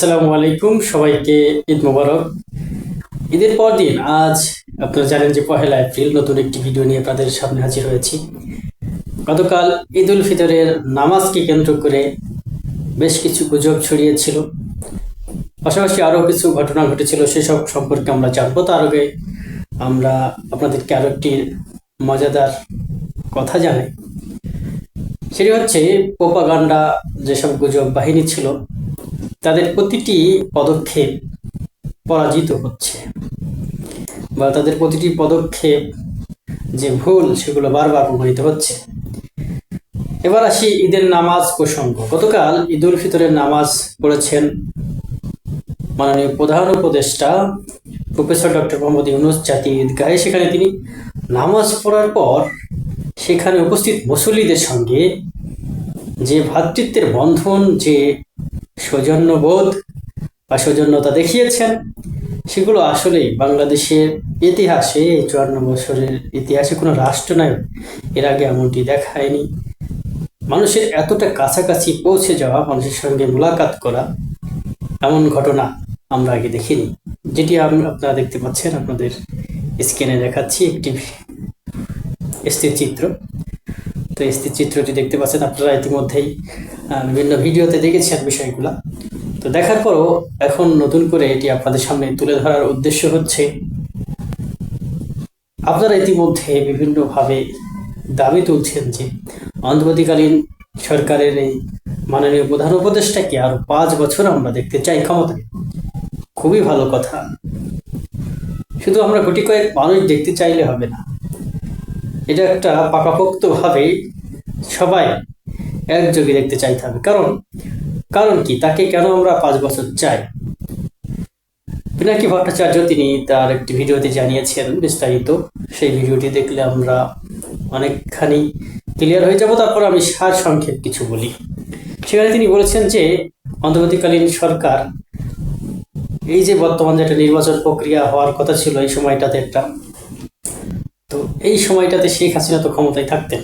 আসসালামু আলাইকুম, সবাইকে ঈদ মোবারক। ঈদের পর দিন আজ আপনারা জানেন যে পহেলা এপ্রিল নতুন একটি ভিডিও নিয়ে আপনাদের সামনে হাজির হয়েছি। গতকাল ঈদ উল ফিতরের নামাজকে কেন্দ্র করে বেশ কিছু গুজব ছড়িয়েছিল। পাশাপাশি আরও কিছু ঘটনা ঘটেছিল, সেসব সম্পর্কে আমরা জানব। তার আগে আমরা আপনাদেরকে আরও একটি মজাদার কথা জানাই। সেটি হচ্ছে পোপাগান্ডা যেসব গুজব বাহিনী ছিল তাদের প্রতিটি পদক্ষেপ পরাজিত হচ্ছে বা তাদের প্রতিটি পদক্ষেপ যে ভুল, সেগুলো বারবার প্রমাণিত হচ্ছে। এবার আসি ঈদের নামাজ প্রসঙ্গ। গতকাল ঈদ উল ফিতরের নামাজ পড়েছেন মাননীয় প্রধান উপদেষ্টা প্রফেসর ডক্টর মোহাম্মদ ইউনুস জাতীয় ঈদগাহে। সেখানে তিনি নামাজ পড়ার পর সেখানে উপস্থিত মুসল্লিদের সঙ্গে যে ভ্রাতৃত্বের বন্ধন, যে সৌজন্যবোধ বা সৌজন্যতা দেখিয়েছেন, সেগুলো আসলেই বাংলাদেশের ইতিহাসে এই চুয়ান্ন বছরের ইতিহাসে কোনো রাষ্ট্রনায়ক এর আগে এমনটি দেখায়নি মানুষের এতটা কাছাকাছি পৌঁছে যাওয়া, মানুষের সঙ্গে মোলাকাত করা এমন ঘটনা আমরা আগে দেখিনি। যেটি আপনারা দেখতে পাচ্ছেন, আপনাদের স্ক্রিনে দেখাচ্ছি একটি স্থির চিত্র। তো স্থির চিত্রটি দেখতে পাচ্ছেন আপনারা ইতিমধ্যেই। বিভিন্ন ভিডিওতে দেখেছি আর বিষয়গুলা। তো দেখার পরও এখন নতুন করে এটি আপনাদের সামনে তুলে ধরার উদ্দেশ্য হচ্ছে, আপনারা ইতিমধ্যে বিভিন্নভাবে দাবি তুলছেন যে অন্তর্বর্তীকালীন সরকারের এই মাননীয় প্রধান উপদেষ্টাকে আরও পাঁচ বছর আমরা দেখতে চাই ক্ষমতায়। খুবই ভালো কথা। শুধু আমরা গুটি কয়েক মানুষ দেখতে চাইলে হবে না। এটা একটা পাকাপোক্তভাবে সবাই একযোগে দেখতে চাইতে হবে কারণ কারণ কি? তাকে কেন আমরা পাঁচ বছর চাই? পিনাকি ভট্টাচার্য তিনি তার একটি ভিডিওতে জানিয়েছেন, বিস্তারিত। সেই ভিডিওটি দেখলে আমরা অনেকখানি ক্লিয়ার হয়ে যাব। তারপর আমি সার সংক্ষেপ কিছু বলি। সেখানে তিনি বলেছেন যে, অন্তর্বর্তীকালীন সরকার এই যে বর্তমান যে একটা নির্বাচন প্রক্রিয়া হওয়ার কথা ছিল, এই সময়টাতে একটা তো এই সময়টাতে শেখ হাসিনা তো ক্ষমতায় থাকতেন।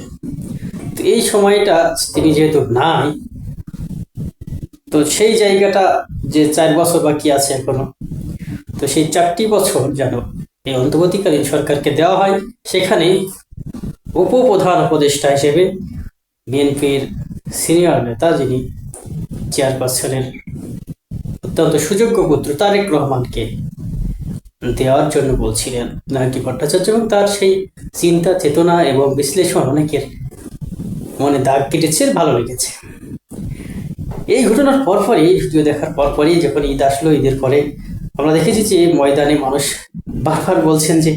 এই সময়টা তিনি যেহেতু নাই, তো সেই জায়গাটা যে চার বছর বাকি আছে এখনও, তো সেই চারটি বছর যেন এই অন্তর্বর্তীকালীন সরকারকে দেওয়া হয় সেখানে উপপ্রধান উপদেষ্টা হিসেবে বিএনপির সিনিয়র নেতা যিনি চেয়ারপারসনের অত্যন্ত সুযোগ্য পুত্র তারেক রহমানকে দেওয়ার জন্য বলছিলেন নাকি ভট্টাচার্য, এবং তার সেই চিন্তা, চেতনা এবং বিশ্লেষণ অনেকের মনে দাগ কেটেছে, ভালো লেগেছে। এই ঘটনার পরপরই ভিডিও দেখার পরপরই যখন ঈদ আসলো, ঈদের পরে আমরা দেখেছি যে ময়দানে মানুষ বারবার বলছেন যে,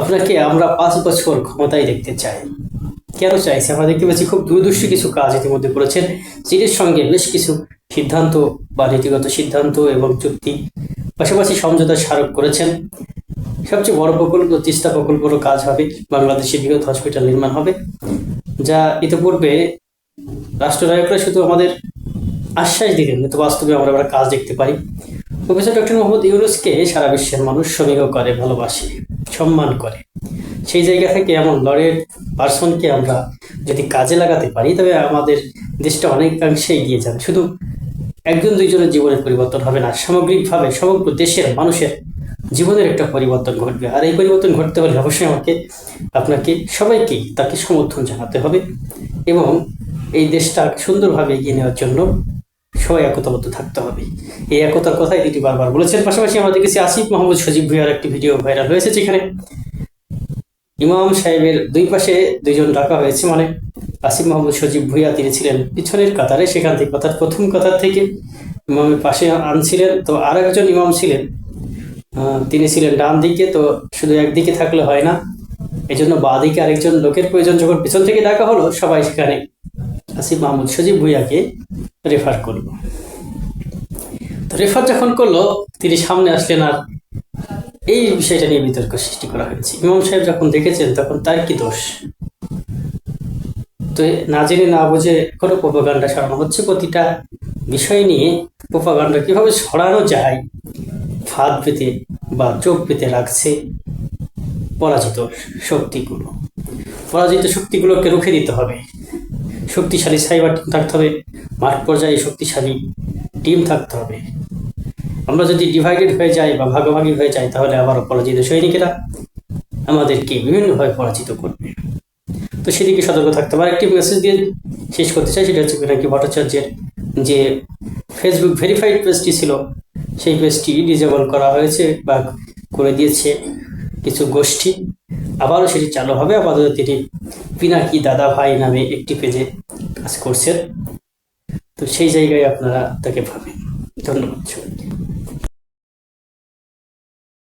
আপনাকে আমরা পাঁচ বছর ক্ষমতায় দেখতে চাই। কেন চাইছে আমরা দেখতে পাচ্ছি খুব দূরদর্শী কিছু কাজ ইতিমধ্যে করেছেন। চীনের সঙ্গে বেশ কিছু সিদ্ধান্ত বা নীতিগত সিদ্ধান্ত এবং চুক্তি, পাশাপাশি সমঝোতা স্মারক করেছেন। সবচেয়ে বড় প্রকল্প, তিস্তা প্রকল্পেরও কাজ হবে। বাংলাদেশে বৃহৎ হসপিটাল নির্মাণ হবে। যা ইতিপূর্বে রাষ্ট্রনায়করা শুধু আমাদের আশ্বাস দিলেন কিন্তু বাস্তবে আমরা আমরা কাজ দেখতে পারি। প্রফেসর ডক্টর মোহাম্মদ ইউনুসকে সারা বিশ্বের মানুষ সমীহ করে, ভালোবাসে, সম্মান করে। সেই জায়গা থেকে এমন লড়ের পার্সনকে আমরা যদি কাজে লাগাতে পারি, তবে আমাদের দেশটা অনেকাংশে এগিয়ে যাবে। শুধু একজন দুইজনের জীবনের পরিবর্তন হবে না, সামগ্রিকভাবে সমগ্র দেশের মানুষের জীবনের একটা পরিবর্তন ঘটবে। আর এই পরিবর্তন ঘটতে হলে অবশ্যই আমাকে, আপনাকে সবাইকেই তাকে সমর্থন জানাতে হবে এবং এই দেশটা সুন্দরভাবে এগিয়ে নেওয়ার জন্য সবাই একতাবদ্ধ থাকতে হবে। এই একতার কথাই তিনি বারবার বলেছেন। পাশাপাশি আমরা দেখেছি আসিফ মোহাম্মদ সজীব ভুইয়ার একটি ভিডিও ভাইরাল হয়েছে যেখানে ইমাম সাহেবের দুই পাশে দুইজন ডাকা হয়েছে। মানে আসিফ মোহাম্মদ সজীব ভুইয়া তিনি ছিলেন পিছনের কাতারে, সেখান থেকে অর্থাৎ প্রথম কাতার থেকে ইমামের পাশে আনছিলেন। তো আর একজন ইমাম ছিলেন তিনি ছিলেন ডান দিকে, তো শুধু একদিকে থাকলে হয় না। এই জন্য বাঁ দিকে আরেকজন লোকের প্রয়োজন, যখন পিছন থেকে ডাকা হলো, সবাই সেখানে আসিফ মাহমুদ সজীব ভুইয়াকে রেফার করল। তো রেফার যখন করল, তিনি সামনে আসলেন আর এই বিষয়টা নিয়ে বিতর্ক সৃষ্টি করা হয়েছে। ইমাম সাহেব যখন দেখেছেন, তখন তার কি দোষ? তো না জেনে না বুঝে কোনো প্রোপাগান্ডা সরানো হচ্ছে প্রতিটা বিষয় নিয়ে। প্রোপাগান্ডা কীভাবে সরানো যায়? ফাঁদ পেতে বা চোখ পেতে রাখছে পরাজিত শক্তিগুলো। পরাজিত শক্তিগুলোকে রুখে দিতে হবে। শক্তিশালী সাইবার টিম থাকতে হবে, মাঠ পর্যায়ে শক্তিশালী টিম থাকতে হবে। আমরা যদি ডিভাইডেড হয়ে যাই বা ভাগাভাগি হয়ে যাই, তাহলে আবার পরাজিত সৈনিকেরা আমাদেরকে বিভিন্নভাবে পরাজিত করবে। তো সেদিকে সতর্ক থাকতে হবে। একটি মেসেজ দিয়ে শেষ করতে চাই, সেটা হচ্ছে পিনাকি ভট্টাচার্যের যে ফেসবুক ভেরিফাইড পেজটি ছিল সেই পেজটি ডিজেবল করা হয়েছে বা করে দিয়েছে কিছু গোষ্ঠী। আবারও সেটি চালু হবে আপাতত তিনি পিনাকি দাদা ভাই নামে একটি পেজে কাজ করছেন। তো সেই জায়গায় আপনারা তাকে ভাবেন ধন্যবাদ। সবাইকে